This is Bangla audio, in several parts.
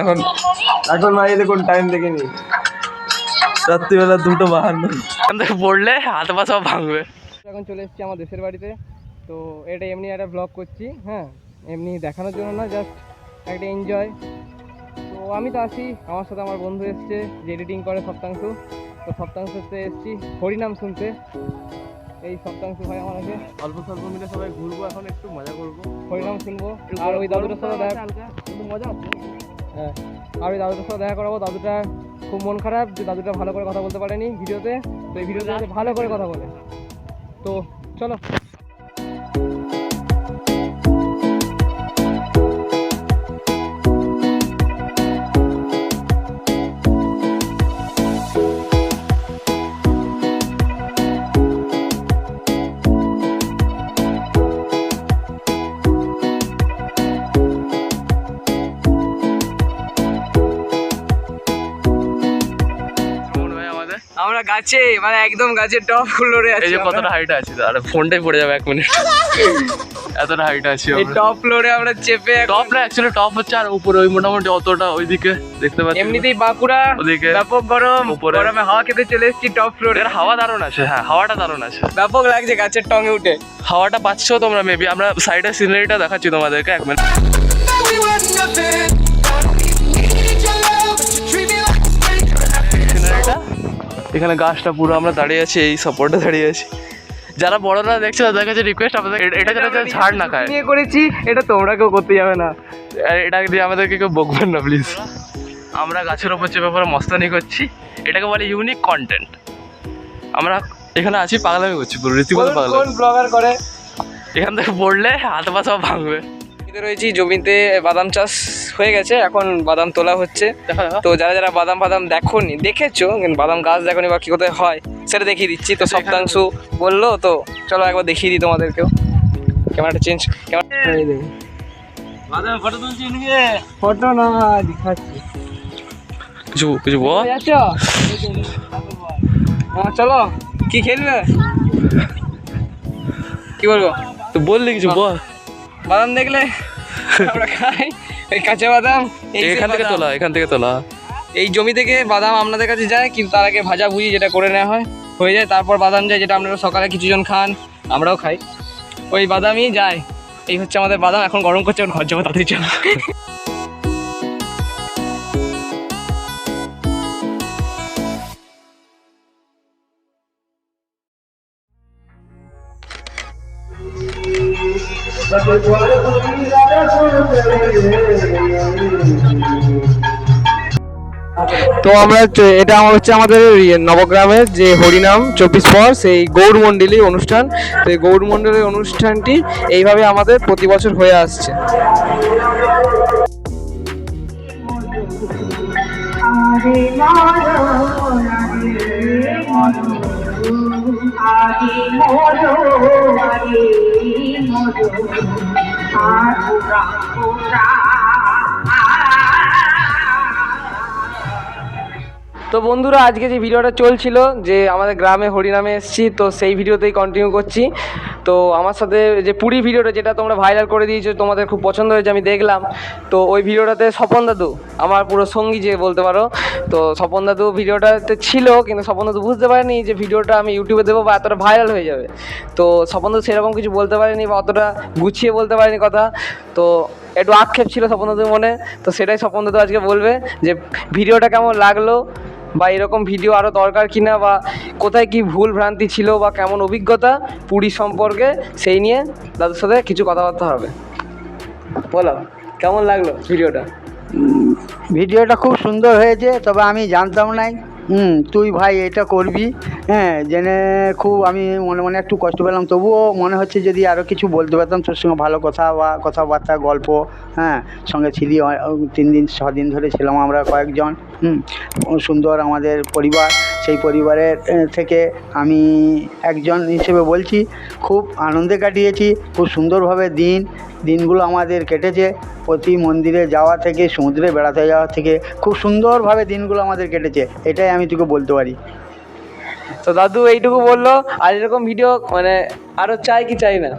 এখন এখন ভাই দেখুন টাইম দেখিনি। রাত্রিবেলা দুটো বাহান্ন। পড়লে হাত পা সব ভাঙবে। এখন চলে এসেছি আমার দেশের বাড়িতে। তো এটা এমনি একটা ব্লগ করছি হ্যাঁ? এমনি দেখানোর জন্য না জাস্ট একটা এনজয় তো আমি তো আসি আমার সাথে আমার বন্ধু এসছে যে এডিটিং করে সপ্তাংশু। তো সপ্তাংশুতে এসেছি হরিনাম শুনতে। এই সপ্তাংশু ভাই আমার আছে অল্প স্বল্প মিলে সবাই ঘুরবো এখন একটু মজা করব। হরিনাম শুনব আর ওই দাদুটার সাথে দেখা কিন্তু মজা আছে হ্যাঁ। আমি দাদুটার সাথে দেখা করাবো। দাদুটা খুব মন খারাপ যে দাদুটা ভালো করে কথা বলতে পারেনি ভিডিওতে। তো এই ভিডিওতে যাতে ভালো করে কথা বলে। তো চলো। আমরা গাছে মানে একদম গাছের টপ ফ্লোরে এই যে কতটা হাইট আছে আর ফোনটাই পড়ে যাবে এক মিনিট এতটা হাইট আছে এই টপ ফ্লোরে আমরা চেপে টপ না অ্যাকচুয়ালি টপ হচ্ছে আর উপরে ওই মোটামুটি অতটা ওইদিকে দেখতে পাচ্ছি এমনিতেই বাঁকুড়া ওদিকে ব্যাপক গরম উপরে। গরমে হাওয়া খেতে চলে এসেছি টপ ফ্লোরে এর হাওয়া দারুণ আছে হ্যাঁ হাওয়াটা দারুণ আছে। ব্যাপক লাগছে গাছের টঙে উঠে। হাওয়াটা পাচ্ছ তোমরা মেবি আমরা সাইডের সিনারিটা দেখাচ্ছি তোমাদেরকে এক মিনিট এখানে গাছটা পুরো আমরা দাঁড়িয়ে আছি এই সাপোর্টে দাঁড়িয়ে আছি। যারা বড়রা দেখছে তাদের কাছে রিকোয়েস্ট আপনাদের এটা- যারা ঝাড় না খায়। নিয়ে করেছি এটা তোমরা কেউ করতে যাবে না। এটা দিয়ে আমাদেরকে কেউ বকবেন না প্লিজ আমরা গাছের ওপর চেপে পরে মস্তানি করছি। এটাকে বলে ইউনিক কন্টেন্ট আমরা এখানে আছি পাগলামি করছি পুরো রীতিমতো পাগলামি। কোন ব্লগার করে? এখান থেকে পড়লে হাত পা সব ভাঙবে। জমিতে রয়েছি জমিতে বাদাম চাষ হয়ে গেছে এখন বাদাম তোলা হচ্ছে। তো যারা যারা বাদাম বাদাম দেখোনি দেখেছ কিন্তু বাদাম গাছ দেখোনি বা কি কোথায় হয় সেটা দেখিয়ে দিচ্ছি। তো সপ্তাংশ বলল তো চলো একবার দেখিয়ে দিই তোমাদেরকেও। ক্যামেরাটা চেঞ্জ বাদাম ফটো তুলছি ফটো না দেখাচ্ছি। কিছু কিছু বল। যাচ্ছ হ্যাঁ চলো। কি খেলবে? কি বলব? তো বললি কিছু বল। বাদাম দেখলে আমরা খাই। এই কাঁচা বাদাম এখান থেকে। তোলা এখান থেকে তোলা। এই জমি থেকে বাদাম আপনাদের কাছে যায় কিন্তু তার আগে ভাজা ভুজি যেটা করে নেওয়া হয় হয়ে যায়। তারপর বাদাম যায় যেটা আপনারা সকালে কিছুজন খান আমরাও খাই। ওই বাদামই যায়। এই হচ্ছে আমাদের বাদাম এখন গরম করছে এখন ঘর যাব তাড়াতাড়ি চলো। তো আমরা এটা হচ্ছে আমাদের ইয়ে নবগ্রামের যে হরিনাম, চব্বিশ পর, সেই গৌর মণ্ডলী অনুষ্ঠান। তো এই গৌর মণ্ডলের অনুষ্ঠানটি এইভাবে আমাদের প্রতি বছর হয়ে আসছে। আরে মরো আরে মরো আরে মরো আরে মরো আরে তো বন্ধুরা, আজকে যে ভিডিওটা চলছিল, যে আমাদের গ্রামে হরিনামে এসেছি, তো সেই ভিডিওতেই কন্টিনিউ করছি। তো আমার সাথে যে পুরী ভিডিওটা, যেটা তোমরা ভাইরাল করে দিয়েছ, তোমাদের খুব পছন্দ হয়েছে, আমি দেখলাম। তো ওই ভিডিওটাতে স্বপন দাদু, আমার পুরো সঙ্গী যে বলতে পারো, তো স্বপন দাদু ভিডিওটাতে ছিল, কিন্তু স্বপন দাদু বুঝতে পারেনি যে ভিডিওটা আমি ইউটিউবে দেবো বা এতটা ভাইরাল হয়ে যাবে। তো স্বপন দাদু সেরকম কিছু বলতে পারেনি বা অতটা গুছিয়ে বলতে পারেনি কথা। তো একটু আক্ষেপ ছিল স্বপন দাদুর মনে, তো সেটাই স্বপন দাদু আজকে বলবে যে ভিডিওটা কেমন লাগল বা এরকম ভিডিও আরও দরকার কি না বা কোথায় কি ভুল ভ্রান্তি ছিল বা কেমন অভিজ্ঞতা পুরী সম্পর্কে সেই নিয়ে দাদুর সাথে কিছু কথাবার্তা হবে। বলো, কেমন লাগল ভিডিওটা ভিডিওটা খুব সুন্দর হয়েছে, তবে আমি জানতাম নাই। হুম, তুই ভাই এটা করবি হ্যাঁ জেনে খুব আমি মনে মনে একটু কষ্ট পেলাম, তবুও মনে হচ্ছে যদি আরও কিছু বলতে পারতাম তোর সঙ্গে ভালো কথা বা কথাবার্তা, গল্প হ্যাঁ সঙ্গে ছিলি তিন দিন, ছদিন দিন ধরে ছিলাম আমরা কয়েকজন, হুম, সুন্দর আমাদের পরিবার সেই পরিবারের থেকে আমি একজন হিসেবে বলছি, খুব আনন্দে কাটিয়েছি, খুব সুন্দরভাবে দিন, দিনগুলো আমাদের কেটেছে। প্রতি মন্দিরে যাওয়া থেকে, সমুদ্রে বেড়াতে যাওয়া থেকে খুব সুন্দরভাবে দিনগুলো আমাদের কেটেছে, এটাই আমি তোকে বলতে পারি। তো দাদু এইটুকু বলল, আর এরকম ভিডিও মানে আরও চাই কি চাই না?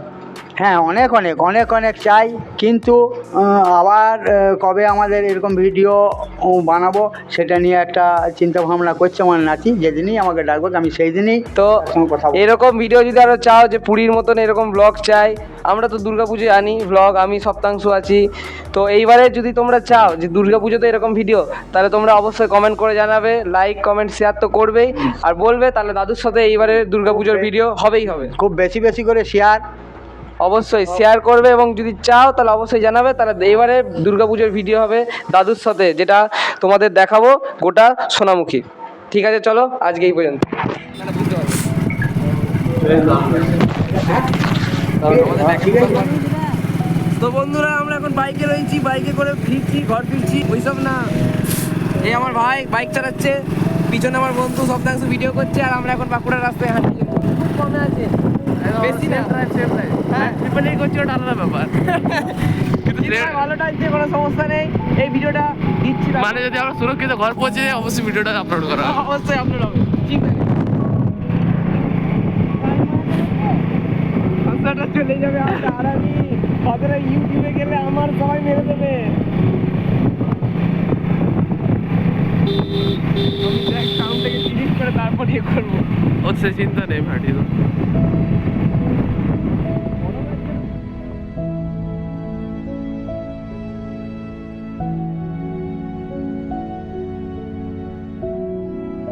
হ্যাঁ অনেক অনেক অনেক অনেক চাই। কিন্তু আবার কবে আমাদের এরকম ভিডিও বানাবো সেটা নিয়ে একটা চিন্তা ভাবনা করছে আমার নাতি। যেদিনই আমাকে ডাকবো আমি সেই দিনই তো কথা এরকম ভিডিও যদি আরও চাও যে পুরীর মতন এরকম ব্লগ চাই আমরা তো দুর্গাপুজো আনি ব্লগ আমি সপ্তাংশু আছি। তো এইবারে যদি তোমরা চাও যে দুর্গাপুজোতে এরকম ভিডিও তাহলে তোমরা অবশ্যই কমেন্ট করে জানাবে লাইক কমেন্ট শেয়ার তো করবেই। আর বলবে তাহলে দাদুর সাথে এইবারে দুর্গাপুজোর ভিডিও হবেই হবে। খুব বেশি বেশি করে শেয়ার অবশ্যই শেয়ার করবে এবং যদি চাও তাহলে অবশ্যই জানাবে। তাহলে এবারে দুর্গাপুজোর ভিডিও হবে দাদুর সাথে যেটা তোমাদের দেখাবো গোটা সোনামুখী। ঠিক আছে চলো আজকে এই পর্যন্ত। তো বন্ধুরা আমরা এখন বাইকে রয়েছি বাইকে করে ফিরছি ঘর ফিরছি ওইসব না। এই আমার ভাই বাইক চালাচ্ছে পিছনে আমার বন্ধু সপ্তাহাংশ ভিডিও করছে আর আমরা এখন বাঁকুড়ার রাস্তায় হাঁটছি। খুব কমে আছে? বেশি না। হ্যাঁ ট্রিপল এইট করছি ওটা আলাদা ব্যাপার। ভালো কোনো সমস্যা নেই এই ভিডিওটা দিচ্ছি মানে যদি আমরা সুরক্ষিত ঘর পৌঁছে যাই অবশ্যই ভিডিওটা আপলোড করা অবশ্যই আপলোড হবে। ঠিক আছে। চলে যাবে আর আর আমি কতটা ইউটিউবে গেলে আমার সবাই মেরে দেবে। আমি দেখ সাউন্ডটাকে ডিলিট করে তারপর ইয়ে করব। সে চিন্তা নেই ভাটি তো